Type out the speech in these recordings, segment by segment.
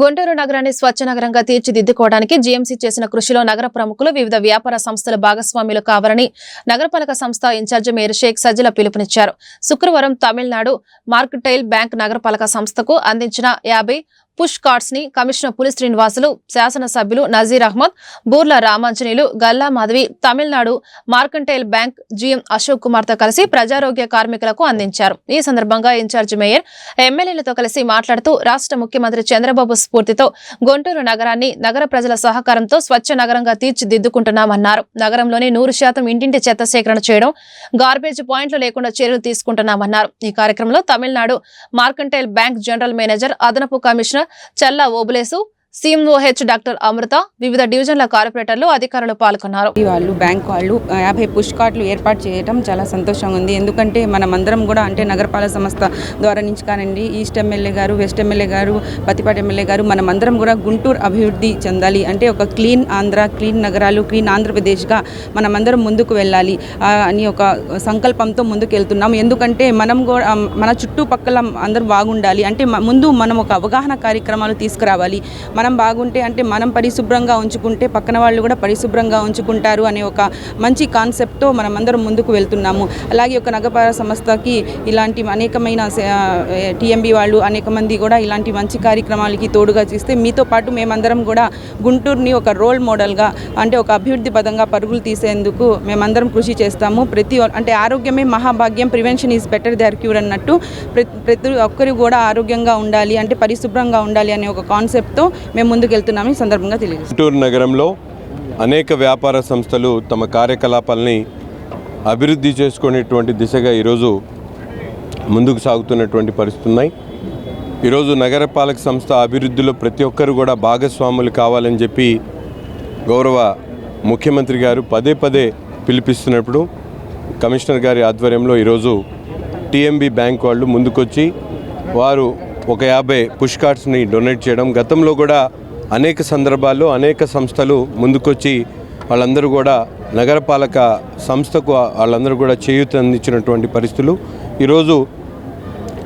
గుంటూరు నగరాన్ని స్వచ్ఛ నగరంగా తీర్చిదిద్దుకోవడానికి జీఎంసీ చేసిన కృషిలో నగర ప్రముఖులు వివిధ వ్యాపార సంస్థల భాగస్వాములు కావాలని నగరపాలక సంస్థ ఇన్ఛార్జి మేయర్ షేక్ సజ్జల పిలుపునిచ్చారు. శుక్రవారం తమిళనాడు మార్కటైల్ బ్యాంక్ నగరపాలక సంస్థకు అందించిన యాభై పుష్ కార్డ్స్ని కమిషనర్ పులి శ్రీనివాసులు శాసనసభ్యులు Nazeer Ahmed Boorla Ramanjaneyulu Galla Madhavi Tamil Nadu mercantile bank GM Ashok కుమార్తో కలిసి ప్రజారోగ్య కార్మికులకు అందించారు. ఈ సందర్భంగా ఇన్ఛార్జ్ మేయర్ ఎమ్మెల్యేలతో కలిసి మాట్లాడుతూ రాష్ట్ర ముఖ్యమంత్రి చంద్రబాబు స్ఫూర్తితో గుంటూరు నగరాన్ని నగర ప్రజల సహకారంతో స్వచ్ఛ నగరంగా తీర్చిదిద్దుకుంటున్నామన్నారు. నగరంలోని నూరు శాతం ఇంటింటి చెత్త సేకరణ చేయడం గార్బేజ్ పాయింట్లు లేకుండా చర్యలు తీసుకుంటున్నామన్నారు. ఈ కార్యక్రమంలో Tamil Nadu mercantile bank general manager అదనపు కమిషనర్ చల్ల ఓబులేసు. సిఎంఓహెచ్ డాక్టర్ అమృత వివిధ డివిజన్ల కార్పొరేటర్లు అధికారులు పాల్గొన్నారు. వాళ్ళు బ్యాంక్ వాళ్ళు యాభై పుష్ కార్డులు ఏర్పాటు చేయడం చాలా సంతోషంగా ఉంది. ఎందుకంటే మనమందరం కూడా అంటే నగరపాలక సంస్థ ద్వారా నుంచి కానివ్వండి ఈస్ట్ ఎమ్మెల్యే గారు వెస్ట్ ఎమ్మెల్యే గారు పతిపాటి ఎమ్మెల్యే గారు మనమందరం కూడా గుంటూరు అభివృద్ధి చెందాలి. అంటే ఒక క్లీన్ ఆంధ్ర క్లీన్ నగరాలు క్లీన్ ఆంధ్రప్రదేశ్గా మనమందరం ముందుకు వెళ్ళాలి అని ఒక సంకల్పంతో ముందుకు వెళ్తున్నాం ఎందుకంటే మనం కూడా మన చుట్టుపక్కల అందరూ బాగుండాలి. అంటే ముందు మనం ఒక అవగాహన కార్యక్రమాలు తీసుకురావాలి. మన మనం బాగుంటే అంటే మనం పరిశుభ్రంగా ఉంచుకుంటే పక్కన వాళ్ళు కూడా పరిశుభ్రంగా ఉంచుకుంటారు అనే ఒక మంచి కాన్సెప్ట్తో మనం అందరం ముందుకు వెళ్తున్నాము. అలాగే ఒక నగరపాలక సంస్థకి ఇలాంటి అనేకమైన టీఎంబీ వాళ్ళు అనేక మంది కూడా ఇలాంటి మంచి కార్యక్రమాలకి తోడుగా చేస్తే మీతో పాటు మేమందరం కూడా గుంటూరుని ఒక రోల్ మోడల్గా అంటే ఒక అభివృద్ధి పదంగా పరుగులు తీసేందుకు మేమందరం కృషి చేస్తాము. ప్రతి అంటే ఆరోగ్యమే మహాభాగ్యం prevention is better than cure అన్నట్టు ప్రతి ప్రతి ఒక్కరు కూడా ఆరోగ్యంగా ఉండాలి అంటే పరిశుభ్రంగా ఉండాలి అనే ఒక కాన్సెప్ట్తో మేము ముందుకు సందర్భంగా తెలియజేస్తాం గుంటూరు నగరంలో అనేక వ్యాపార సంస్థలు తమ కార్యకలాపాలని అభివృద్ధి చేసుకునేటువంటి దిశగా ఈరోజు ముందుకు సాగుతున్నటువంటి పరిస్థితులు ఉన్నాయి. ఈరోజు నగరపాలక సంస్థ అభివృద్ధిలో ప్రతి ఒక్కరు కూడా భాగస్వాములు కావాలని చెప్పి గౌరవ ముఖ్యమంత్రి గారు పదే పదే పిలిపిస్తున్నప్పుడు కమిషనర్ గారి ఆధ్వర్యంలో ఈరోజు టీఎంబీ బ్యాంక్ వాళ్ళు ముందుకొచ్చి వారు ఒక యాభై పుష్ కార్డ్స్ని డొనేట్ చేయడం గతంలో కూడా అనేక సందర్భాల్లో అనేక సంస్థలు ముందుకొచ్చి వాళ్ళందరూ కూడా నగరపాలక సంస్థకు వాళ్ళందరూ కూడా చేయూత అందించినటువంటి పరిస్థితులు. ఈరోజు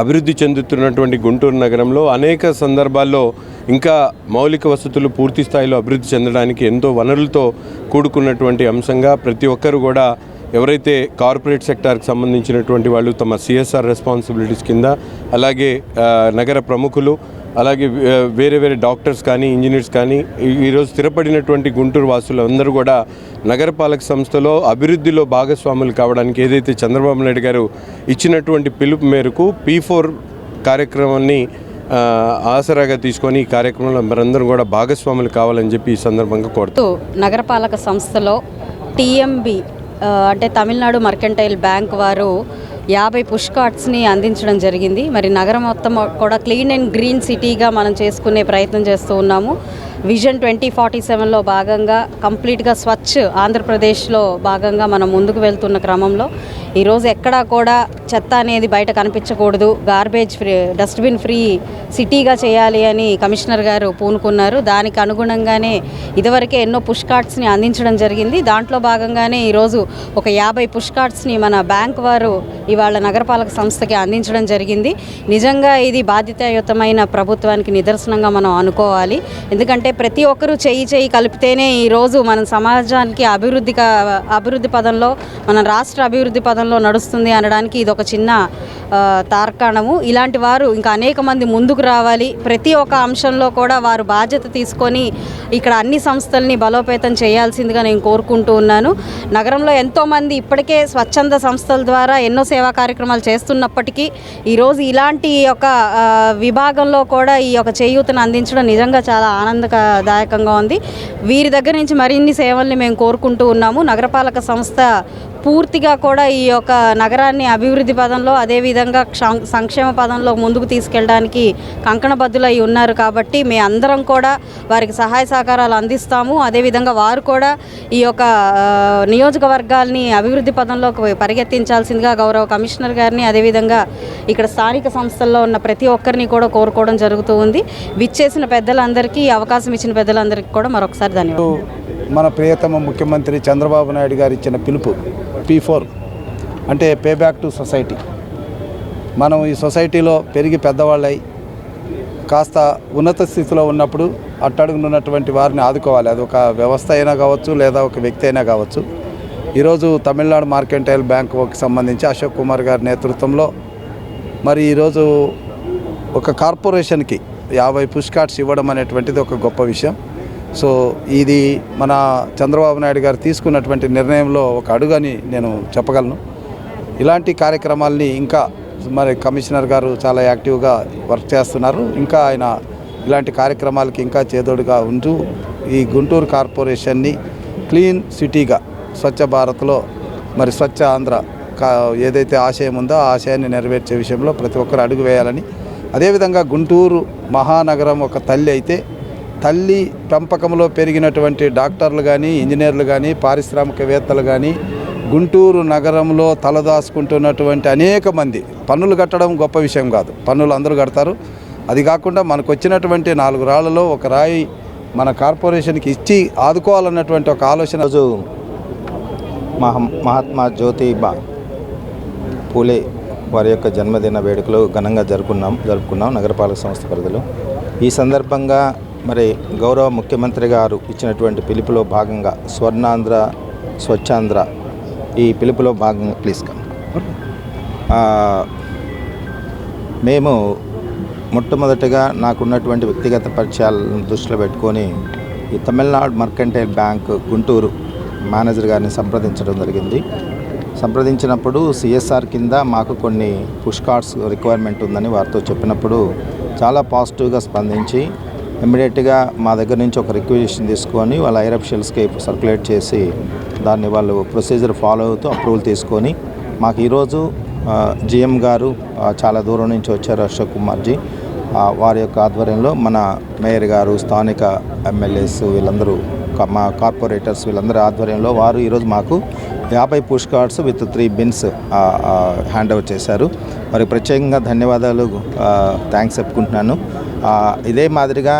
అభివృద్ధి చెందుతున్నటువంటి గుంటూరు నగరంలో అనేక సందర్భాల్లో ఇంకా మౌలిక వసతులు పూర్తి స్థాయిలో అభివృద్ధి చెందడానికి ఎంతో వనరులతో కూడుకున్నటువంటి అంశంగా ప్రతి ఒక్కరు కూడా ఎవరైతే కార్పొరేట్ సెక్టార్కి సంబంధించినటువంటి వాళ్ళు తమ సిఎస్ఆర్ రెస్పాన్సిబిలిటీస్ కింద అలాగే నగర ప్రముఖులు అలాగే వేరే వేరే డాక్టర్స్ కానీ ఇంజనీర్స్ కానీ ఈ- ఈరోజు స్థిరపడినటువంటి గుంటూరు వాసులు అందరూ కూడా నగరపాలక సంస్థలో అభివృద్ధిలో భాగస్వాములు కావడానికి ఏదైతే చంద్రబాబు నాయుడు గారు ఇచ్చినటువంటి పిలుపు మేరకు పీ ఫోర్ కార్యక్రమాన్ని ఆసరాగా తీసుకొని ఈ కార్యక్రమంలో మరందరూ కూడా భాగస్వాములు కావాలని చెప్పి ఈ సందర్భంగా కోరుతూ నగరపాలక సంస్థలో టీఎంబి అంటే తమిళనాడు మర్కెంటైల్ బ్యాంక్ వారు యాభై పుష్ కార్డ్స్ని అందించడం జరిగింది. మరి నగరం మొత్తం కూడా క్లీన్ అండ్ గ్రీన్ సిటీగా మనం చేసుకునే ప్రయత్నం చేస్తూ ఉన్నాము. విజన్ ట్వంటీ ఫార్టీ సెవెన్లో భాగంగా కంప్లీట్గా స్వచ్ఛ ఆంధ్రప్రదేశ్లో భాగంగా మనం ముందుకు వెళ్తున్న క్రమంలో ఈరోజు ఎక్కడా కూడా చెత్త అనేది బయట కనిపించకూడదు. గార్బేజ్ ఫ్రీ డస్ట్బిన్ ఫ్రీ సిటీగా చేయాలి అని కమిషనర్ గారు పూనుకున్నారు. దానికి అనుగుణంగానే ఇదివరకే ఎన్నో పుష్ కార్డ్స్ని అందించడం జరిగింది. దాంట్లో భాగంగానే ఈరోజు ఒక యాభై పుష్ కార్డ్స్ని మన బ్యాంక్ వారు ఇవాళ నగరపాలక సంస్థకి అందించడం జరిగింది. నిజంగా ఇది బాధ్యతాయుతమైన ప్రభుత్వానికి నిదర్శనంగా మనం అనుకోవాలి. ఎందుకంటే ప్రతి ఒక్కరూ చేయి చెయ్యి కలిపితేనే ఈరోజు మన సమాజానికి అభివృద్ధి కా- అభివృద్ధి పదంలో మన రాష్ట్ర అభివృద్ధి పదంలో నడుస్తుంది అనడానికి ఇది ఒక చిన్న తార్కాణము. ఇలాంటి వారు ఇంకా అనేక మంది ముందుకు రావాలి. ప్రతి ఒక్క అంశంలో కూడా వారు బాధ్యత తీసుకొని ఇక్కడ అన్ని సంస్థల్ని బలోపేతం చేయాల్సిందిగా నేను కోరుకుంటూ ఉన్నాను. నగరంలో ఎంతోమంది ఇప్పటికే స్వచ్ఛంద సంస్థల ద్వారా ఎన్నో సేవా కార్యక్రమాలు చేస్తున్నప్పటికీ ఈరోజు ఇలాంటి యొక్క విభాగంలో కూడా ఈ యొక్క చేయూతను అందించడం నిజంగా చాలా ఆనందదాయకంగా ఉంది. వీరి దగ్గర నుంచి మరిన్ని సేవల్ని మేము కోరుకుంటూ ఉన్నాము. నగరపాలక సంస్థ పూర్తిగా కూడా ఈ యొక్క నగరాన్ని అభివృద్ధి పదంలో అదేవిధంగా క్షం- సంక్షేమ పదంలో ముందుకు తీసుకెళ్ళడానికి కంకణబద్దులై ఉన్నారు కాబట్టి మీ అందరం కూడా వారికి సహాయ సహకారాలు అందిస్తాము. అదేవిధంగా వారు కూడా ఈ యొక్క నియోజకవర్గాల్ని అభివృద్ధి పదంలోకి పరిగెత్తించాల్సిందిగా గౌరవ కమిషనర్ గారిని అదేవిధంగా ఇక్కడ స్థానిక సంస్థల్లో ఉన్న ప్రతి ఒక్కరిని కూడా కోరుకోవడం జరుగుతూ ఉంది. విచ్చేసిన పెద్దలందరికీ ఈ అవకాశం ఇచ్చిన పెద్దలందరికీ కూడా మరొకసారి ధన్యవాదాలు. మన ప్రియతమ ముఖ్యమంత్రి చంద్రబాబు నాయుడు గారు ఇచ్చిన పిలుపు పీ ఫోర్ అంటే పే బ్యాక్ టు సొసైటీ. మనం ఈ సొసైటీలో పెరిగి పెద్దవాళ్ళై కాస్త ఉన్నత స్థితిలో ఉన్నప్పుడు అట్టడుగునున్నటువంటి వారిని ఆదుకోవాలి. అది ఒక వ్యవస్థ అయినా కావచ్చు లేదా ఒక వ్యక్తి అయినా కావచ్చు. ఈరోజు తమిళనాడు మార్కెంటైల్ బ్యాంకుకి సంబంధించి అశోక్ కుమార్ గారి నేతృత్వంలో మరి ఈరోజు ఒక కార్పొరేషన్కి యాభై పుష్ కార్డ్స్ ఇవ్వడం అనేటువంటిది ఒక గొప్ప విషయం. సో ఇది మన చంద్రబాబు నాయుడు గారు తీసుకున్నటువంటి నిర్ణయంలో ఒక అడుగని నేను చెప్పగలను. ఇలాంటి కార్యక్రమాల్ని ఇంకా మరి కమిషనర్ గారు చాలా యాక్టివ్గా వర్క్ చేస్తున్నారు. ఇంకా ఆయన ఇలాంటి కార్యక్రమాలకి ఇంకా చేదోడుగా ఉంటూ ఈ గుంటూరు కార్పొరేషన్ని క్లీన్ సిటీగా స్వచ్ఛ భారత్లో మరి స్వచ్ఛ ఆంధ్ర కా ఏదైతే ఆశయం ఉందో ఆ ఆశయాన్ని నెరవేర్చే విషయంలో ప్రతి ఒక్కరు అడుగు వేయాలని. అదేవిధంగా గుంటూరు మహానగరం ఒక తల్లి అయితే తల్లి పెంపకంలో పెరిగినటువంటి డాక్టర్లు కానీ ఇంజనీర్లు కానీ పారిశ్రామికవేత్తలు కానీ గుంటూరు నగరంలో తలదాచుకుంటున్నటువంటి అనేక మంది. పన్నులు కట్టడం గొప్ప విషయం కాదు. పన్నులు అందరూ కడతారు. అది కాకుండా మనకు వచ్చినటువంటి నాలుగు రాళ్ళలో ఒక రాయి మన కార్పొరేషన్కి ఇచ్చి ఆదుకోవాలన్నటువంటి ఒక ఆలోచన రోజు మహ మహాత్మా జ్యోతిబా పూలే వారి యొక్క జన్మదిన వేడుకలు ఘనంగా జరుపుకున్నాం జరుపుకున్నాం నగరపాలక సంస్థ పరిధిలో. ఈ సందర్భంగా మరి గౌరవ ముఖ్యమంత్రి గారు ఇచ్చినటువంటి పిలుపులో భాగంగా స్వర్ణాంధ్ర స్వచ్ఛాంధ్ర ఈ పిలుపులో భాగంగా ప్లీజ్ కమ్ మేము మొట్టమొదటిగా నాకున్నటువంటి వ్యక్తిగత పరిచయాలను దృష్టిలో పెట్టుకొని ఈ Tamil Nadu mercantile bank Guntur manager గారిని సంప్రదించడం జరిగింది. సంప్రదించినప్పుడు సిఎస్ఆర్ కింద మాకు కొన్ని పుష్ కార్డ్స్ రిక్వైర్మెంట్ ఉందని వారితో చెప్పినప్పుడు చాలా పాజిటివ్గా స్పందించి ఇమ్మీడియట్గా మా దగ్గర నుంచి ఒక రిక్వజిషన్ తీసుకొని వాళ్ళ ఐర్ అఫిషియల్స్కి సర్క్యులేట్ చేసి దాన్ని వాళ్ళు ప్రొసీజర్ ఫాలో అవుతూ అప్రూవల్ తీసుకొని మాకు ఈరోజు జిఎం గారు చాలా దూరం నుంచి వచ్చారు అశోక్ కుమార్జీ వారి యొక్క ఆధ్వర్యంలో మన మేయర్ గారు స్థానిక ఎమ్మెల్యేస్ వీళ్ళందరూ మా కార్పొరేటర్స్ వీళ్ళందరి ఆధ్వర్యంలో వారు ఈరోజు మాకు యాభై push carts with three bins hand over చేశారు. వారికి ప్రత్యేకంగా ధన్యవాదాలు థ్యాంక్స్ చెప్పుకుంటున్నాను. ఇదే మాదిరిగా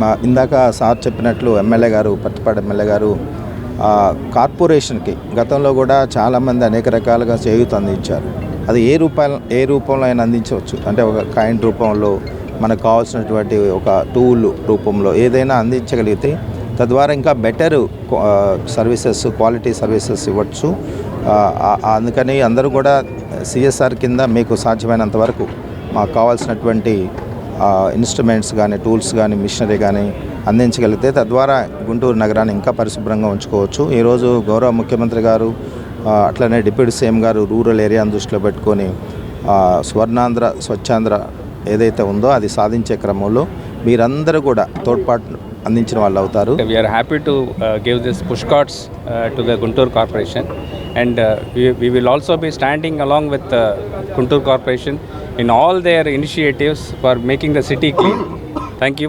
మా ఇందాక సార్ చెప్పినట్లు ఎమ్మెల్యే గారు పట్టిపాడు ఎమ్మెల్యే గారు కార్పొరేషన్కి గతంలో కూడా చాలామంది అనేక రకాలుగా చేయూత అందించారు. అది ఏ రూపాయల ఏ రూపంలో అయినా అందించవచ్చు. అంటే ఒక కైండ్ రూపంలో మనకు కావాల్సినటువంటి ఒక టూల్ రూపంలో ఏదైనా అందించగలిగితే తద్వారా ఇంకా బెటర్ సర్వీసెస్ క్వాలిటీ సర్వీసెస్ ఇవ్వచ్చు. అందుకని అందరూ కూడా సిఎస్ఆర్ కింద మీకు సాధ్యమైనంత వరకు మాకు కావాల్సినటువంటి ఇన్స్ట్రుమెంట్స్ కానీ టూల్స్ కానీ మిషనరీ కానీ అందించగలిగితే తద్వారా గుంటూరు నగరాన్ని ఇంకా పరిశుభ్రంగా ఉంచుకోవచ్చు. ఈరోజు గౌరవ ముఖ్యమంత్రి గారు అట్లనే డిప్యూటీ సీఎం గారు రూరల్ ఏరియాను దృష్టిలో పెట్టుకొని స్వర్ణాంధ్ర స్వచ్ఛాంధ్ర ఏదైతే ఉందో అది సాధించే క్రమంలో మీరందరూ కూడా తోడ్పాటు అందించిన వాళ్ళు అవుతారు We are happy to uh, give this push cards uh, to the Guntur Corporation, and uh, we, we will also be standing along with uh, Guntur Corporation in all their initiatives for making the city clean. Thank